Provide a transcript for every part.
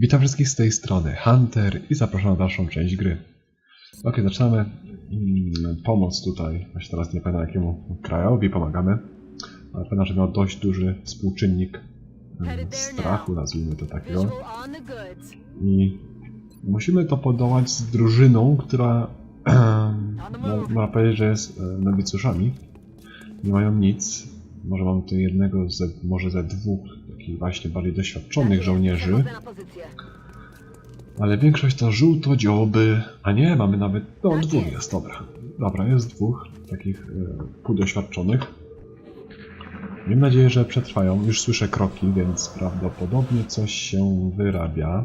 Witam wszystkich z tej strony, Hunter i zapraszam na dalszą część gry. Ok, zaczynamy mm, pomoc tutaj, właśnie teraz nie pamiętam jakiemu krajowi pomagamy, ale pamiętam, że miał dość duży współczynnik strachu, nazwijmy to takiego. Goods. I musimy to podołać z drużyną, która no, można powiedzieć, że jest e, nowicjuszami. Nie mają nic. Może mam tu jednego, ze, może ze dwóch takich właśnie bardziej doświadczonych żołnierzy. Ale większość to żółto-dzioby. A nie, mamy nawet. No, dwóch jest, dobra. Dobra, jest dwóch takich e, półdoświadczonych. Mam nadzieję, że przetrwają. Już słyszę kroki, więc prawdopodobnie coś się wyrabia.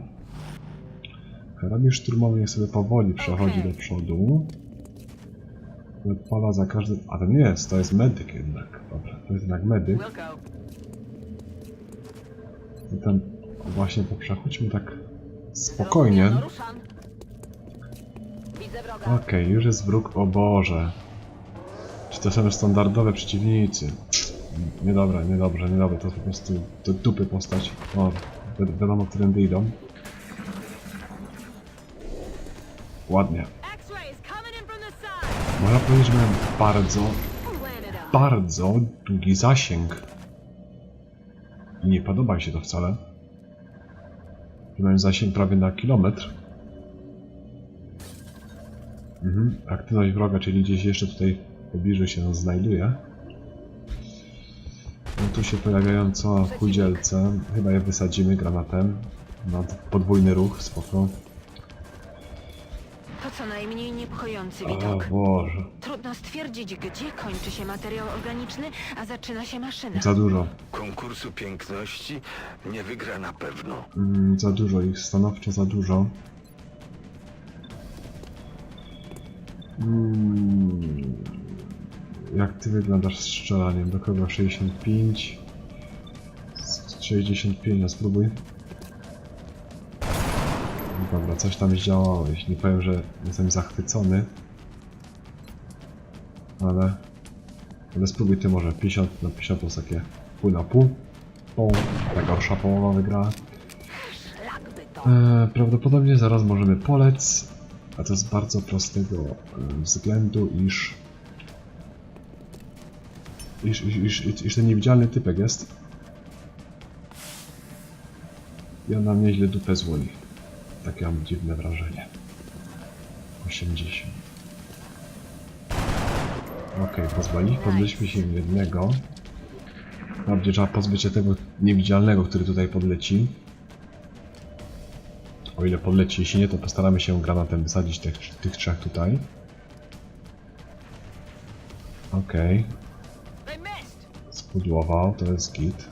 Karabin szturmowy niech sobie powoli przechodzi do przodu. Odpala za każdym. A to nie jest, to jest medyk jednak. Dobra, to jest jednak medyk. Go. Zatem właśnie po przechodźmy tak spokojnie. Okej, już jest wróg, o Boże. Czy to są standardowe przeciwnicy? Niedobre, niedobrze, niedobre, to po prostu do dupy postać. O, wi wiadomo, którędy idą. Ładnie. Powiedzieć, że miałem bardzo, bardzo długi zasięg. I nie podoba mi się to wcale. Miałem zasięg prawie na kilometr. Mhm. Aktywność wroga, czyli gdzieś jeszcze tutaj w pobliżu się znajduje. No tu się pojawiają co chudzielce. Chyba je wysadzimy granatem. Na podwójny ruch, spoko. Co najmniej niepokojący O widok. Boże, Trudno stwierdzić, gdzie kończy się materiał organiczny, a zaczyna się maszyna. za dużo. Konkursu piękności nie wygra na pewno. Mm, za dużo ich, stanowczo za dużo. Mm, jak ty wyglądasz z strzelaniem? Do kogo 65? Z 65, no spróbuj. Dobra, coś tam zdziałało. Jeśli nie powiem, że jestem zachwycony. Ale... Ale spróbuj ty może. 50 na 50 to jest takie pół na pół. Pół. Ta gorsza połowa to. E, prawdopodobnie zaraz możemy polec, a to z bardzo prostego e, względu, iż iż, iż, iż, iż, iż ten niewidzialny typek jest i on nam nieźle dupę złoni. Takie mam dziwne wrażenie. 80. Okej. Pozbyliśmy się jednego. Bardziej trzeba pozbyć się tego niewidzialnego, który tutaj podleci. O ile podleci, jeśli nie, to postaramy się granatem wysadzić tych, tych trzech tutaj. Okej, missed. spudłował, to jest git.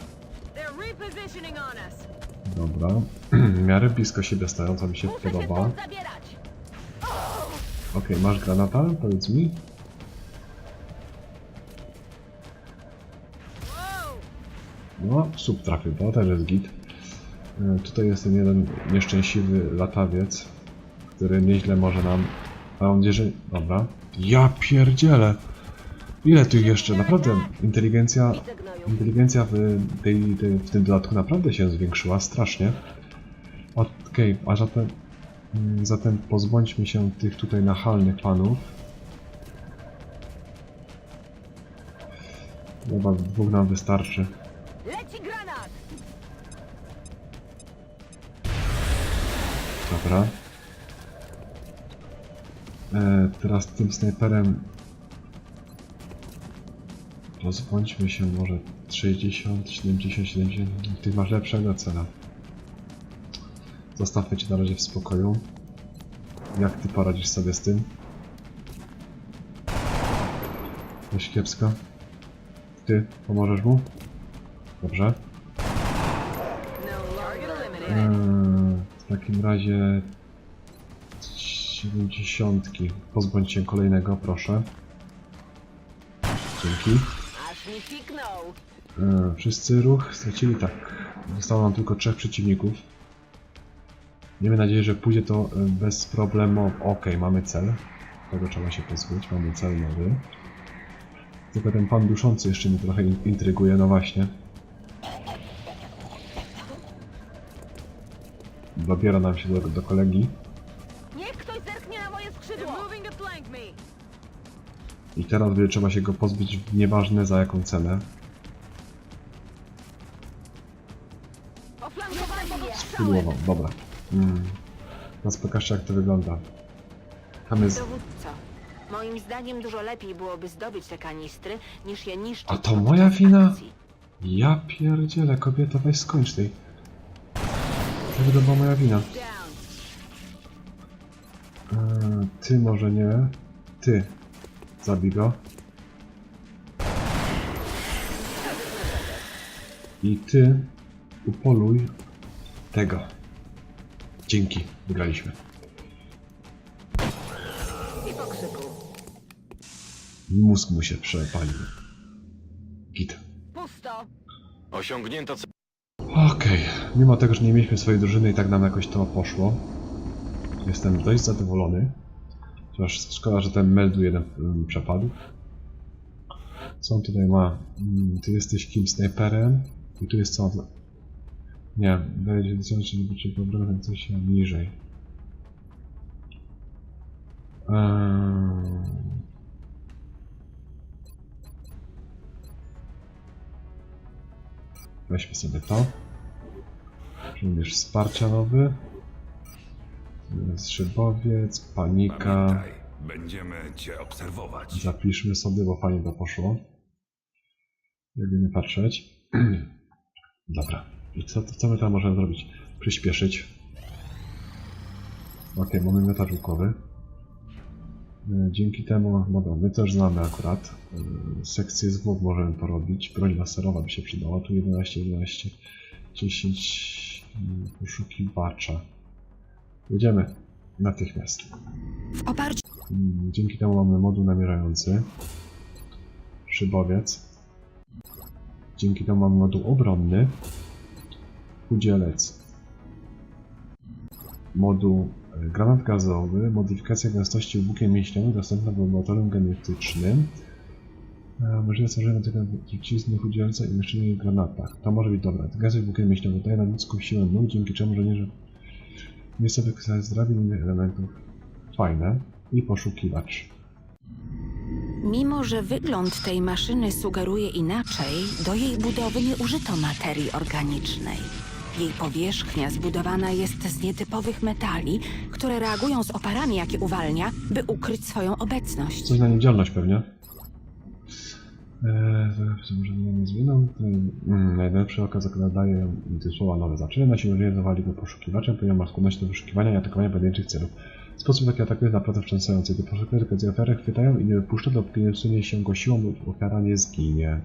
Dobra. W miarę blisko siebie stoją, co mi się Muszę podoba. Okej, masz granata? Powiedz mi. No, sub trafił, to też jest git. E, Tutaj jest ten jeden nieszczęśliwy latawiec, który nieźle może nam... Mam nadzieję, że... Dobra. Ja pierdzielę! Ile tu jeszcze? Naprawdę, inteligencja... Inteligencja w, tej, tej, w tym dodatku naprawdę się zwiększyła strasznie. Okej, a zatem, mm, zatem pozbądźmy się tych tutaj nachalnych panów. Chyba dwóch nam wystarczy. Leci granat. Dobra. E, teraz tym snajperem pozbądźmy się może 60, 70, 70. Ty masz lepszego cela. Zostawmy cię na razie w spokoju. Jak ty poradzisz sobie z tym? Dość kiepsko. Ty pomożesz mu? Dobrze. Eee, w takim razie 70. Pozbądź się kolejnego, proszę. Dzięki. Eee, wszyscy ruch stracili tak. Zostało nam tylko trzech przeciwników. Miejmy nadzieję, że pójdzie to e, bez problemu. Okej, mamy cel. Tego trzeba się pozbyć. Mamy cel nowy. Tylko ten pan duszący jeszcze mnie trochę in- intryguje, no właśnie. dobiera nam się do, do kolegi. Niech ktoś zerknie na moje skrzydło! I teraz będzie trzeba się go pozbyć, nieważne za jaką cenę. Oflankowali mnie! Pudłował, dobra. Mm. Teraz pokażcie jak to wygląda. Tam jest... Dowódco, moim zdaniem dużo lepiej byłoby zdobyć te kanistry, niż je niszczyć A to podczas moja wina? akcji. Ja pierdzielę, kobieta, weź skończ tej. To chyba moja wina. Eee, ty może nie. Ty. Zabij go. I ty upoluj tego. Dzięki, wygraliśmy. I po krzyku. Mózg mu się przepalił. Git. Pusto! Osiągnięto cel. Okej, mimo tego, że nie mieliśmy swojej drużyny i tak nam jakoś to poszło. Jestem dość zadowolony. Chociaż szkoda, że ten meldu jeden mm, przepadł. Co on tutaj ma? Mm, Ty jesteś kim snajperem? I tu jest co? Nie, daje do celu, czyli być problem, coś się niżej. Eee... Weźmy sobie to. Żołnierz wsparcia nowy. Szybowiec, panika. Pamiętaj, będziemy cię obserwować. Zapiszmy sobie, bo fajnie to poszło. Jakby nie patrzeć. Dobra. Co, co my tam możemy zrobić? Przyspieszyć. Ok, mamy miotacz łukowy. E, Dzięki temu, dobra, my też znamy akurat. e, Sekcję zwłok możemy porobić. Broń laserowa by się przydała. Tu 11, 11, 10 mm, poszukiwacza. Jedziemy natychmiast. Mm, Dzięki temu mamy moduł namierzający. Szybowiec. Dzięki temu mamy moduł obronny. Udzielec. Moduł e, granat gazowy. Modyfikacja gęstości łukiem mięśniowym dostępna w laboratorium genetycznym. E, Możliwe stworzenie tego trucizny udzielca i mieszczenie w granatach. To może być dobre. Gazy łukiem mięśniowym daje nam ludzką siłę nóg, dzięki czemu żołnierze nie sobie zdrowia innych elementów. Fajne. I poszukiwacz. Mimo, że wygląd tej maszyny sugeruje inaczej, do jej budowy nie użyto materii organicznej. Jej powierzchnia zbudowana jest z nietypowych metali, które reagują z oparami, jakie uwalnia, by ukryć swoją obecność. Coś na niedzielność pewnie. Eee, może nie zmianą. Mm, najlepszy okaz daje słowa nowe zaczyny. Nasi ludzie zawali go poszukiwaczem, ponieważ ma skłonność do wyszukiwania i atakowania pojedynczych celów. Sposób taki atakuje jest naprawdę wstrząsający. Gdy poszukiwacze okazji ofiary chwytają i nie wypuszcza, dopóki nie wsunie się go siłą lub ofiara nie zginie.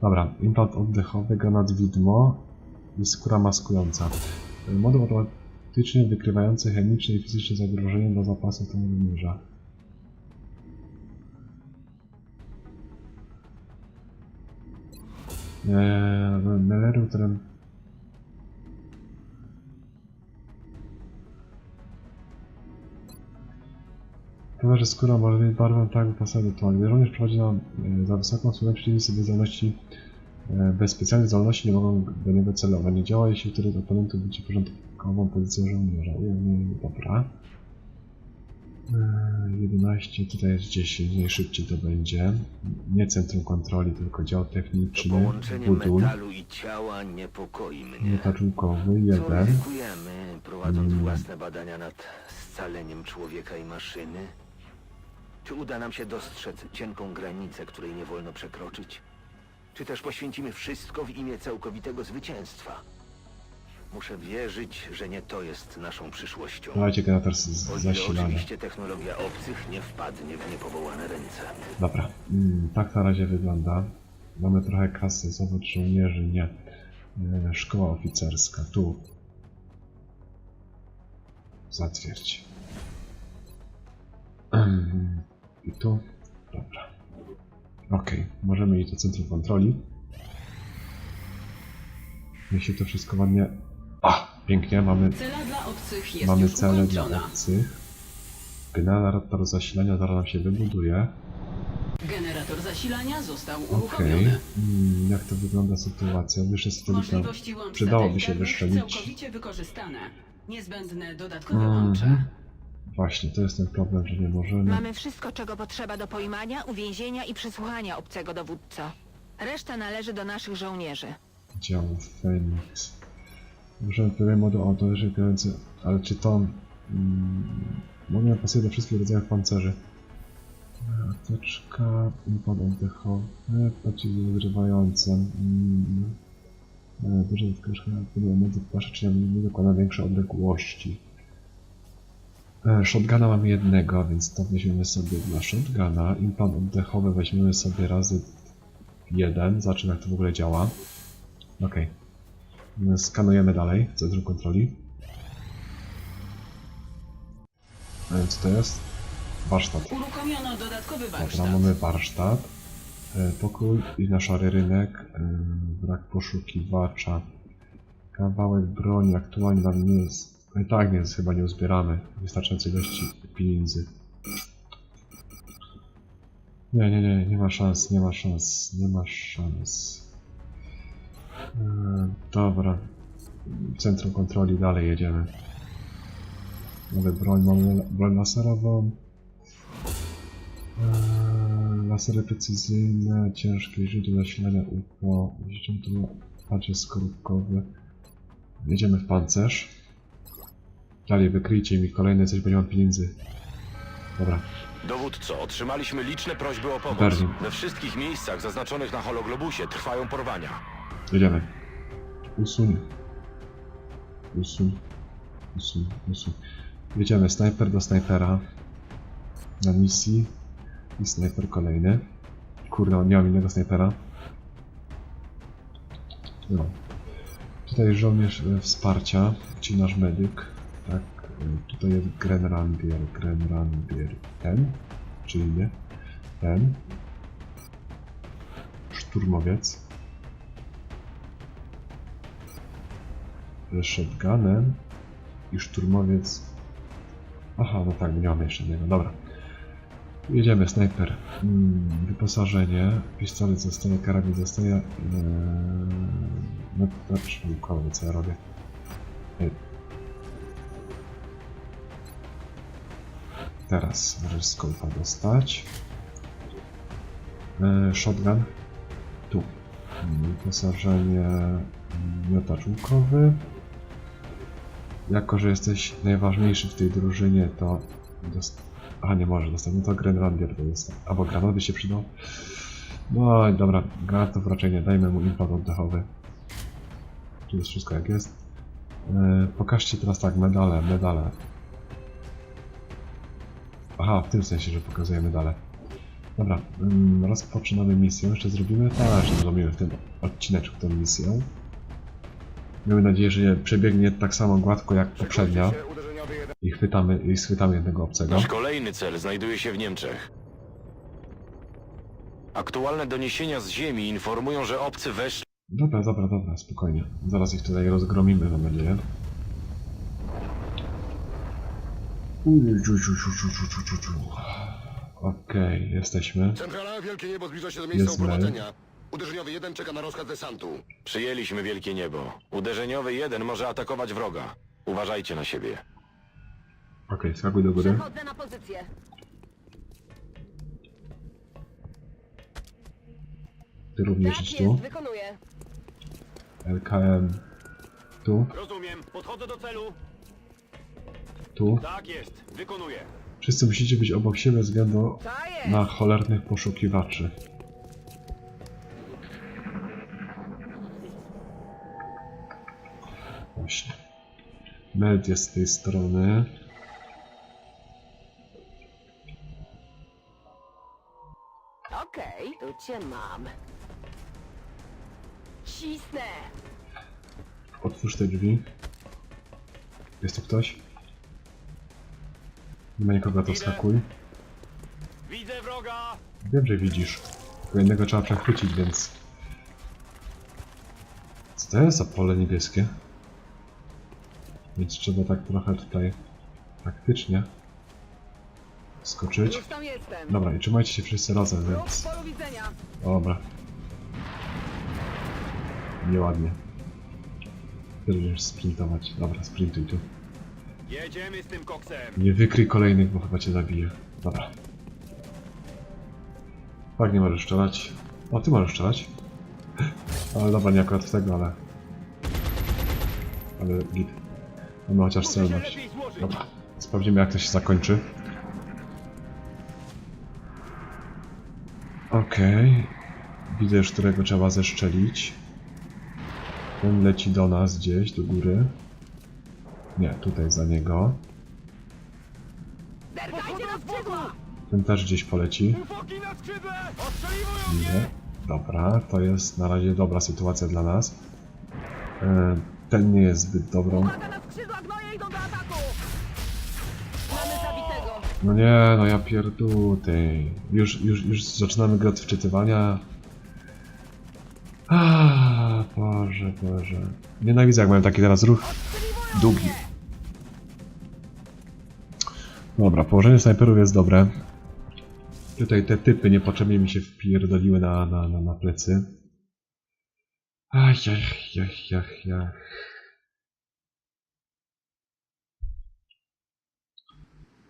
Dobra, implant oddechowy, granat widmo i skóra maskująca. E, Moduł automatyczny wykrywający chemiczne i fizyczne zagrożenie dla zapasów tego mierza. Eee, Meleru, którym... Chyba, że skóra może mieć barwę tak tła. Gdy żołnierz prowadzi na, e, za wysoką słonę przeciwnicy bez zdolności e, bez specjalnej zdolności nie mogą do niego celować. Nie działa, jeśli któryś z oponentów będzie porządkową pozycją żołnierza. Ujemnie, dobra. E, 11, tutaj jest 10, najszybciej to będzie. Nie centrum kontroli, tylko dział techniczny, miotaczułkowy, Co jeden. prowadząc Mm. własne badania nad scaleniem człowieka i maszyny? Czy uda nam się dostrzec cienką granicę, której nie wolno przekroczyć? Czy też poświęcimy wszystko w imię całkowitego zwycięstwa? Muszę wierzyć, że nie to jest naszą przyszłością. Dawajcie generator z- O z ile zasilania. oczywiście technologia obcych nie wpadnie w niepowołane ręce. Dobra, mm, tak na razie wygląda. Mamy trochę kasy, zobacz żołnierzy, nie. E, Szkoła oficerska, tu. Zatwierdź. Em, I tu. Dobra. Okej, możemy iść do centrum kontroli. Niech się to wszystko ładnie... A, pięknie, mamy, Cela dla obcych jest mamy cele dla obcych. Generator zasilania zaraz nam się wybuduje. Generator zasilania został Okej. uruchomiony. Mm, Jak to wygląda sytuacja? Wyższe satelita. Przydałoby się wyszczelić. całkowicie wykorzystane. Niezbędne dodatkowe Mhm. łącze. Właśnie, to jest ten problem, że nie możemy... Mamy wszystko, czego potrzeba do pojmania, uwięzienia i przesłuchania obcego dowódco. Reszta należy do naszych żołnierzy. działu Phoenix. Możemy pewien moduł autoryzujący, ale czy to... Mm, Moduł pasuje do wszystkich rodzajów pancerzy. Apteczka, impad oddechowy, pociski rozrywające. Mm, e, duże odkrywka, podła mocy pasze, czy nie dokłada większe odległości. E, Shotguna mamy jednego, więc to weźmiemy sobie dla shotguna. Implant oddechowy weźmiemy sobie razy jeden. Zobaczymy jak to w ogóle działa. Okej. Skanujemy dalej w centrum kontroli. A więc co to jest? Warsztat. Uruchomiono dodatkowy Dobra, warsztat. mamy warsztat. E, Pokój i na szary rynek. e, Brak poszukiwacza. Kawałek broni aktualnie nam nie jest. No i tak jest, chyba nie uzbieramy wystarczającej ilości pieniędzy. Nie, nie, nie, nie ma szans, nie ma szans, nie ma szans. E, dobra. Centrum kontroli dalej jedziemy. Mamy broń, mamy broń laserową. Eee, Lasery precyzyjne, ciężkie źródło zasilania UFO, źródło padzie skorupkowy. Jedziemy w pancerz. Dalej wykryjcie mi kolejne coś, bo nie mam pieniędzy. Dobra, Dowódco, otrzymaliśmy liczne prośby o pomoc. Berlin. We wszystkich miejscach zaznaczonych na hologlobusie trwają porwania. jedziemy. Usuń. Usuń. Usuń, usuń. Jedziemy snajper do snajpera. Na misji. I snajper kolejny. Kurde, nie mam innego snajpera. No. Tutaj żołnierz e, wsparcia, czyli nasz medyk. Tak, e, tutaj jest Grenrandier, Grenrandier. Ten, czyli nie. Ten. Szturmowiec. Z shotgunem. I szturmowiec. Aha, no tak, nie mamy jeszcze jednego, dobra. Jedziemy, snajper. Mm, wyposażenie. Pistolet zostaje, karabin zostaje. Eee, no to co ja robię. Ej. Teraz możesz skopa dostać. Eee, shotgun. Tu. Mm, Wyposażenie. mm, Miotacz łukowy. Jako, że jesteś najważniejszy w tej drużynie, to dost... A nie może dostać, no to Grenlandier to jest. Albo granat by się przydał. No i dobra, granatów raczej nie, dajmy mu implant oddechowy. Tu jest wszystko jak jest. Yy, pokażcie teraz tak, medale, medale. Aha, w tym sensie, że pokazuję medale. Dobra, ym, rozpoczynamy misję. Jeszcze zrobimy? Tak, jeszcze zrobimy w tym odcineczku tę misję. Miejmy nadzieję, że przebiegnie tak samo gładko jak poprzednia. I chwytamy, i schwytamy jednego obcego. Nasz kolejny cel znajduje się w Niemczech. Aktualne doniesienia z ziemi informują, że obcy weszli Dobra, dobra, dobra, spokojnie. Zaraz ich tutaj rozgromimy, mam nadzieję. Ciu. Okej, jesteśmy. Centrala Wielkie Niebo zbliża się do miejsca Jest uprowadzenia. Uderzeniowy 1 czeka na rozkaz desantu. Przyjęliśmy Wielkie Niebo. Uderzeniowy jeden może atakować wroga. Uważajcie na siebie. Okej, skakuj do góry. Przechodzę na pozycję. Ty również idź tu. wykonuję. LKM tu, Rozumiem. Podchodzę do celu. Tu. Tak jest. Wykonuję. Wszyscy musicie być obok siebie ze względu na cholernych poszukiwaczy. Właśnie. Med jest z tej strony. Okej, tu cię mam. Cisnę! Otwórz te drzwi. Jest tu ktoś? Nie ma nikogo, to wskakuj. Widzę wroga. Wiem, że widzisz. Tylko jednego trzeba przechwycić, więc... Co to jest za pole niebieskie? Więc trzeba tak trochę tutaj... taktycznie... skoczyć. tam jestem! Dobra, i trzymajcie się wszyscy razem, więc... polu widzenia! Dobra. Nieładnie. Ty będziesz sprintować. Dobra, sprintuj tu. Jedziemy z tym koksem! Nie wykryj kolejnych, bo chyba cię zabije. Dobra. Tak, nie możesz strzelać. O, ty możesz strzelać. Ale dobra, nie akurat w tego, ale... Ale git. Mamy chociaż celność. Dobra. Sprawdzimy jak to się zakończy. Okej. Widzę już, którego trzeba zeszczelić. Ten leci do nas gdzieś, do góry. Nie, tutaj za niego. Ten też gdzieś poleci. Nie. Dobra, to jest na razie dobra sytuacja dla nas. E, Ten nie jest zbyt dobrą. No nie, no ja pierdutej. Już, już, już zaczynamy grę od wczytywania. A, Boże, Boże. Nienawidzę jak mają taki teraz ruch długi. Dobra, położenie snajperów jest dobre. Tutaj te typy niepotrzebnie mi się wpierdoliły na, na, na, na plecy. Ach, ach, ach, ach, ach.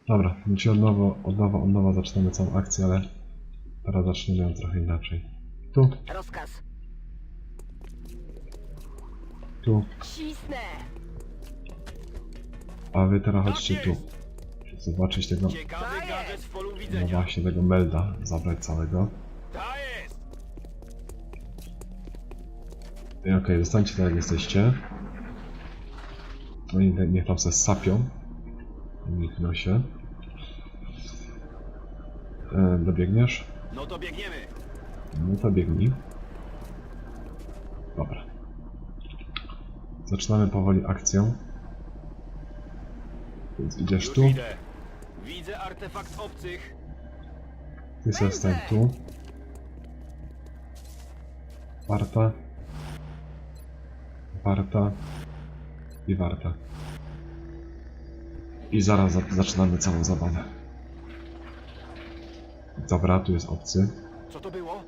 Dobra, czyli od nowa, od nowa, od nowa zaczynamy całą akcję, ale teraz zaczniemy ją trochę inaczej. Tu, Rozkaz. tu, Cisnę! A wy teraz chodźcie tu. Zobaczyć tego, no właśnie tego melda, zabrać całego. Okej, zostańcie tak jak jesteście. Oni te- niech tam se sapią. Niech nosie. E, dobiegniesz? No to biegniemy! No to biegnij. Dobra. Zaczynamy powoli akcję. Więc idziesz tu, idę. Widzę artefakt obcych. ty sobie wstań tu. Warta. Warta. I warta. I zaraz za zaczynamy całą zabawę. Dobra, tu jest obcy. Co to było?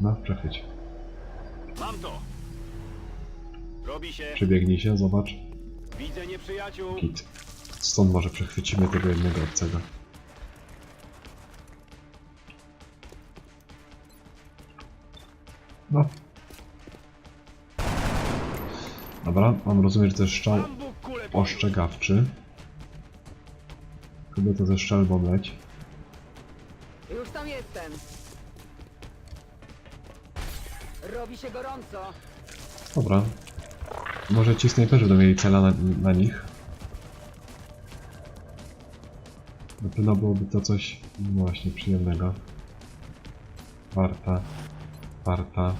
No, przechwyć. Mam to! Robi się. Przebiegnij się, zobacz. Widzę nieprzyjaciół. Kit. Stąd może przechwycimy tego jednego obcego. No. Dobra, mam rozumiem, że to jest strzał ostrzegawczy. Chyba to ze strzelbą leć. Już tam jestem. Robi się gorąco. Dobra. Może ci snajperzy będą mieli cela na, na nich. Na pewno byłoby to coś no właśnie przyjemnego. Warta. Warta.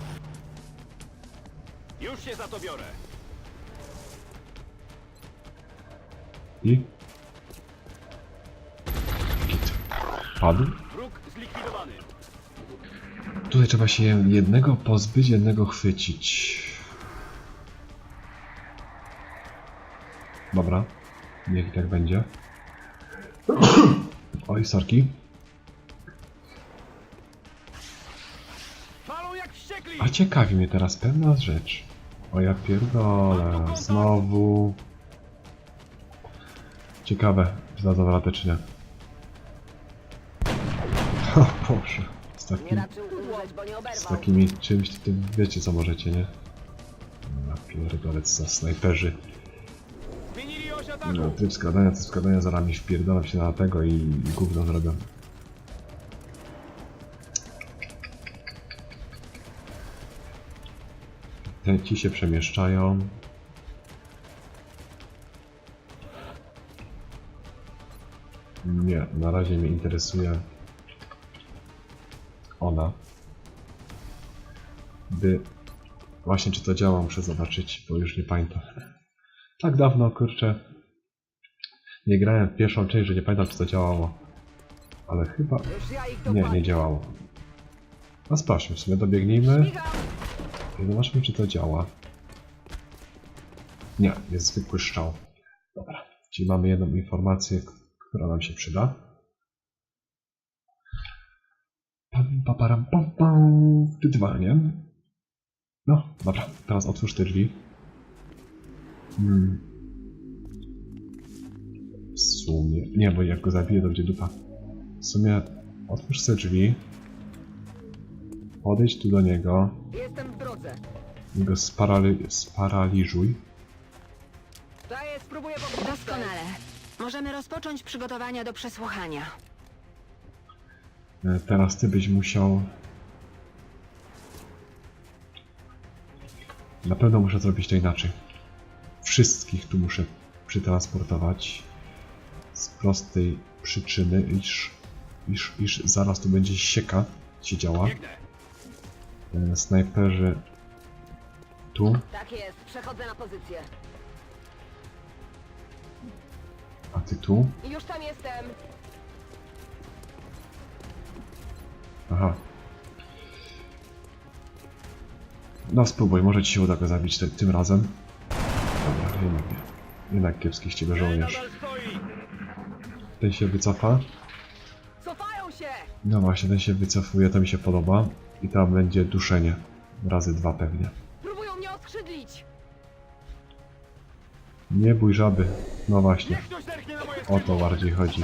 Już się za to biorę. I? Git. Padł? Wróg zlikwidowany. Tutaj trzeba się jednego pozbyć, jednego chwycić. Dobra. Niech tak będzie. Oj, sorki. A ciekawi mnie teraz pewna rzecz. O ja pierdolę, znowu. Ciekawe, czy da zawratę czy nie. O Boże, z, takim, z takimi czymś to wiecie co możecie, nie? Ja pierdolę, co za snajperzy. No, tryb skradania, tryb skradania, zaraz mi wpierdolam się na tego i, gówno zrobią. Te ci się przemieszczają. Nie, na razie mnie interesuje ona. By... Właśnie czy to działa, muszę zobaczyć, bo już nie pamiętam. Tak dawno, kurczę. Nie grałem w pierwszą część, że nie pamiętam czy to działało. Ale chyba... Nie, nie działało. No sprawdźmy, w sumie dobiegnijmy i zobaczmy czy to działa. Nie, jest zwykły strzał. Dobra, czyli mamy jedną informację, która nam się przyda. Pam, pa, param, pam, pam. No, dobra, teraz otwórz te drzwi. Hmm. Nie, bo jak go zabiję, to będzie dupa. W sumie otwórz sobie drzwi. Podejdź tu do niego. Jestem w drodze. i go sparali sparaliżuj. Daję, spróbuję pomóc. Doskonale. Możemy rozpocząć przygotowania do przesłuchania. E, Teraz ty byś musiał... Na pewno muszę zrobić to inaczej. Wszystkich tu muszę przytransportować. Z prostej przyczyny, iż, iż, iż zaraz tu będzie sieka się działa. E, Snajperzy tu, Tak jest, przechodzę na pozycję. a ty tu. Już tam jestem. Aha. No spróbuj, może ci się uda go zabić te, tym razem. Dobra, jednak nie. Jednak kiepski z ciebie żołnierz. Ten się wycofa. Cofają się! No właśnie, ten się wycofuje, to mi się podoba. I tam będzie duszenie. Razy dwa pewnie. Próbują mnie oskrzydlić! Nie bój żaby. No właśnie. O to bardziej chodzi.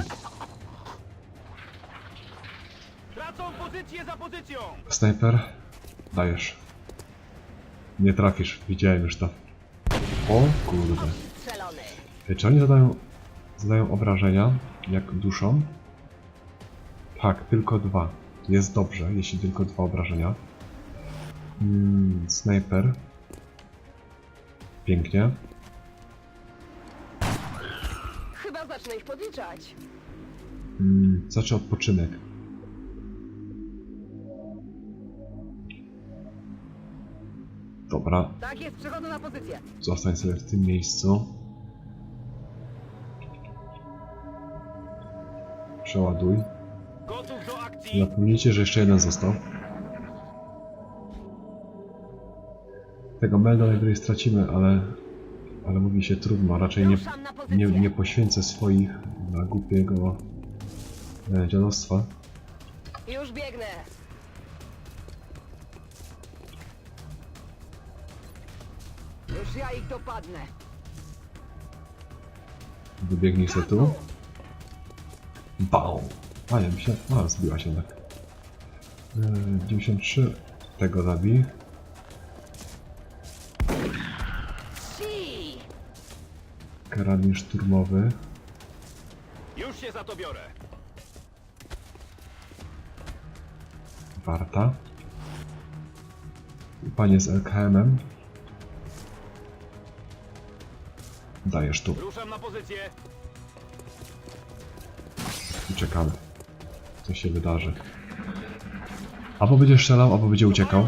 Tracą pozycję za pozycją! Snajper, dajesz. Nie trafisz, widziałem już to. O kurde. Strzelony! Czy oni zadają, zadają obrażenia, jak duszą? Tak, tylko dwa. Jest dobrze, jeśli tylko dwa obrażenia. Mm, snajper. Pięknie. Chyba zacznę ich podliczać. Mm, znaczy odpoczynek. Dobra, Tak jest, przechodzę na pozycję. zostań sobie w tym miejscu. Przeładuj. Zapomnijcie, że jeszcze jeden został. Tego Melda najwyżej stracimy, ale... Ale mówi się trudno, raczej nie, nie, nie poświęcę swoich na głupiego e, dziadostwa. Już biegnę. Już ja ich dopadnę. Wybiegnij sobie tu. Bał! A mi się... A, zbiła się tak. E, 93. Tego zabij. Karabin szturmowy. Już się za to biorę! Warta. Panie z LKM-em. Dajesz tu. Ruszam na pozycję! Czekamy. Co się wydarzy. Albo będzie strzelał, albo będzie uciekał.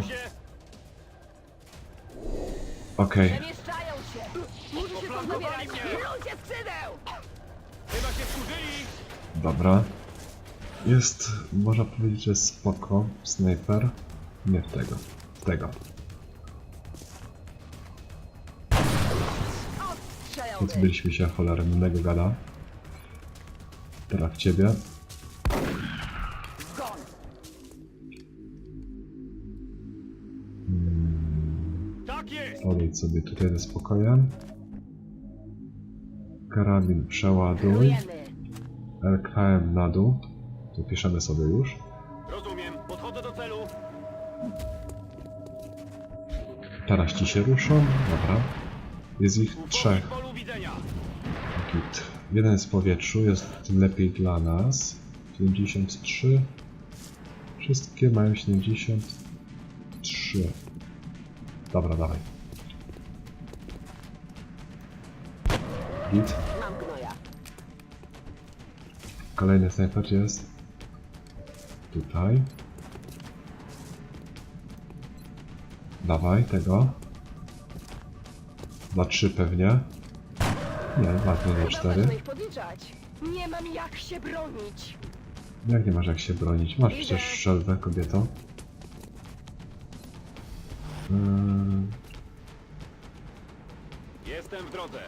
Okej, Przemieszczają się! Muszę się stąd zabierać! Ludzie skrzydeł! Chyba się wkurzyli! dobra. Jest, można powiedzieć, że spoko. Snajper. Nie w tego. W tego. Strzelony! Pozbyliśmy się cholernego gada. Teraz ciebie. Podejdź sobie tutaj ze spokojem. Karabin przeładuj. LKM na dół. To piszemy sobie już. Rozumiem, podchodzę do celu! Teraz ci się ruszą. Dobra. Jest ich trzech. Git. Jeden w powietrzu, jest lepiej dla nas. 73. Wszystkie mają 73. Dobra, dawaj. Git. Kolejny snajper jest. Tutaj. Dawaj tego. Dwa trzy pewnie. Nie, nie Chyba cztery. zacznę ich podliczać. Nie mam jak się bronić. Jak nie masz jak się bronić? Masz przecież strzelbę, kobieto. Yy, Jestem w drodze!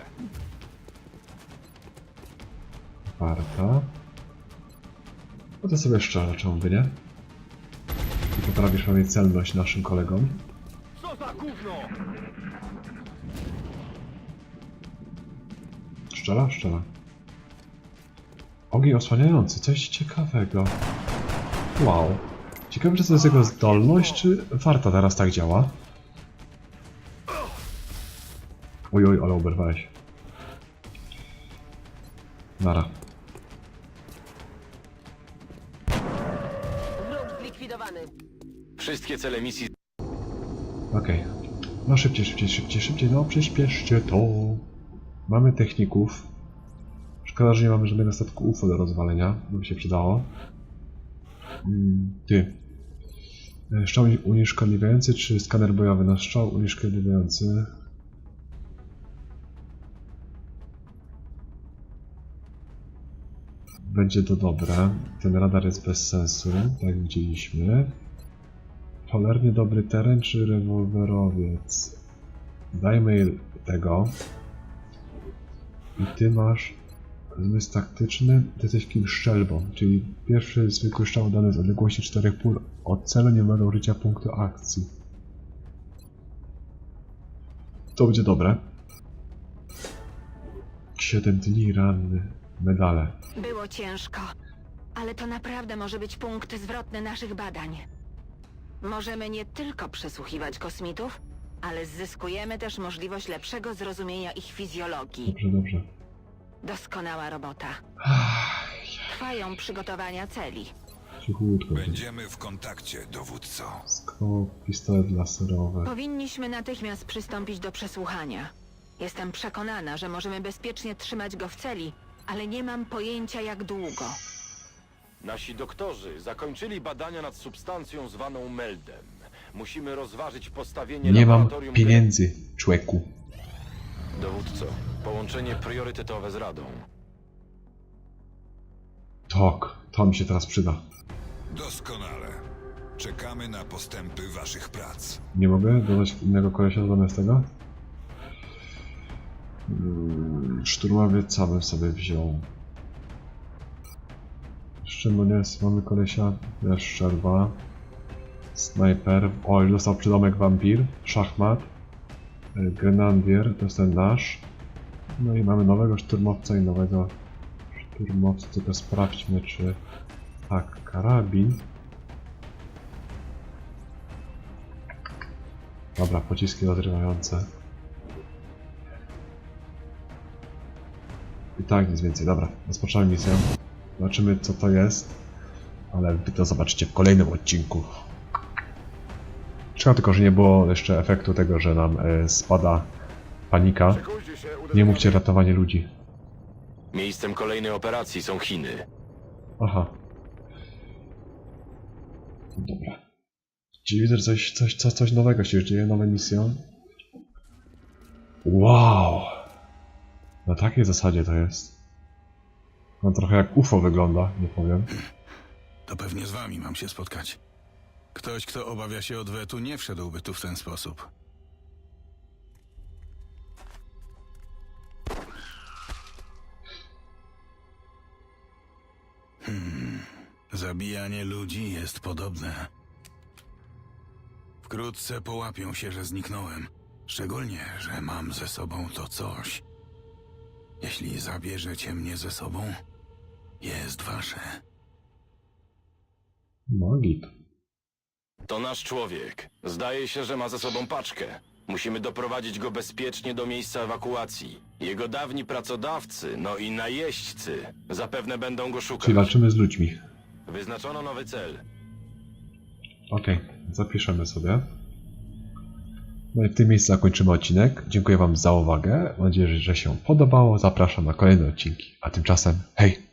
warta. No to sobie szczerze, czemu by nie? I poprawisz pewnie celność naszym kolegom. Co za gówno! Szczela? Szczela. Ogień osłaniający, coś ciekawego. Wow. Ciekawe, czy to jest jego zdolność, czy warta teraz tak działa? Oj, oj, ale oberwałeś. Nara. Wróg zlikwidowany. Wszystkie cele misji Okej. No szybciej, szybciej, szybciej, szybciej, no przyspieszcie to. Mamy techników. Szkoda, że nie mamy żadnego statku UFO do rozwalenia, by się przydało. Mm, ty. E, Strzał unieszkodliwiający czy skaner bojowy? No strzał unieszkodliwiający. Będzie to dobre. Ten radar jest bez sensu, tak widzieliśmy. Cholernie dobry teren czy rewolwerowiec? Dajmy tego. I ty masz zmysł taktyczny, ty jesteś kim strzelbą, czyli pierwszy zwykły strzał dany z odległości 4 pól od celu nie będą użycia punktu akcji. To będzie dobre. 7 dni ranny. Medale. Było ciężko, ale to naprawdę może być punkt zwrotny naszych badań. Możemy nie tylko przesłuchiwać kosmitów, ale zyskujemy też możliwość lepszego zrozumienia ich fizjologii. Dobrze, dobrze. Doskonała robota. Trwają przygotowania celi. Cichutko. Będziemy w kontakcie, dowódco. Skop, pistolet laserowy. Powinniśmy natychmiast przystąpić do przesłuchania. Jestem przekonana, że możemy bezpiecznie trzymać go w celi, ale nie mam pojęcia jak długo. Nasi doktorzy zakończyli badania nad substancją zwaną meldem. Musimy rozważyć postawienie Nie mam laboratorium pieniędzy, człeku. Dowódco, połączenie priorytetowe z Radą. Tak, to mi się teraz przyda. Doskonale. Czekamy na postępy waszych prac. Nie mogę dodać innego kolesia zamiast tego? Hmm, Szturmowiec bym sobie wziął. Szczemones, mamy kolesia, też szczerba. Snajper, oj, dostał przydomek wampir, szachmat, y, grenadier, to jest ten nasz. No i mamy nowego szturmowca i nowego szturmowca, tylko sprawdźmy czy... Tak, karabin. Dobra, pociski rozrywające. I tak nic więcej, dobra, rozpoczynamy misję. Zobaczymy co to jest. Ale wy to zobaczycie w kolejnym odcinku. Szkoda tylko, że nie było jeszcze efektu tego, że nam e, spada panika. Nie mówcie ratowanie ludzi. Miejscem kolejnej operacji są Chiny. Aha. Dobra. Czyli widzę, coś, coś, coś, coś nowego się dzieje, nowa misja. Wow! Na takiej zasadzie to jest. No trochę jak UFO wygląda, nie powiem. To pewnie z wami mam się spotkać. Ktoś, kto obawia się odwetu, nie wszedłby tu w ten sposób. Hmm. Zabijanie ludzi jest podobne. Wkrótce połapią się, że zniknąłem. Szczególnie, że mam ze sobą to coś. Jeśli zabierzecie mnie ze sobą, jest wasze. Git. To nasz człowiek. Zdaje się, że ma ze sobą paczkę. Musimy doprowadzić go bezpiecznie do miejsca ewakuacji. Jego dawni pracodawcy, no i najeźdźcy, zapewne będą go szukać. Czyli walczymy z ludźmi. Wyznaczono nowy cel. Okej, zapiszemy sobie. No i w tym miejscu zakończymy odcinek. Dziękuję Wam za uwagę. Mam nadzieję, że się podobało. Zapraszam na kolejne odcinki. A tymczasem hej!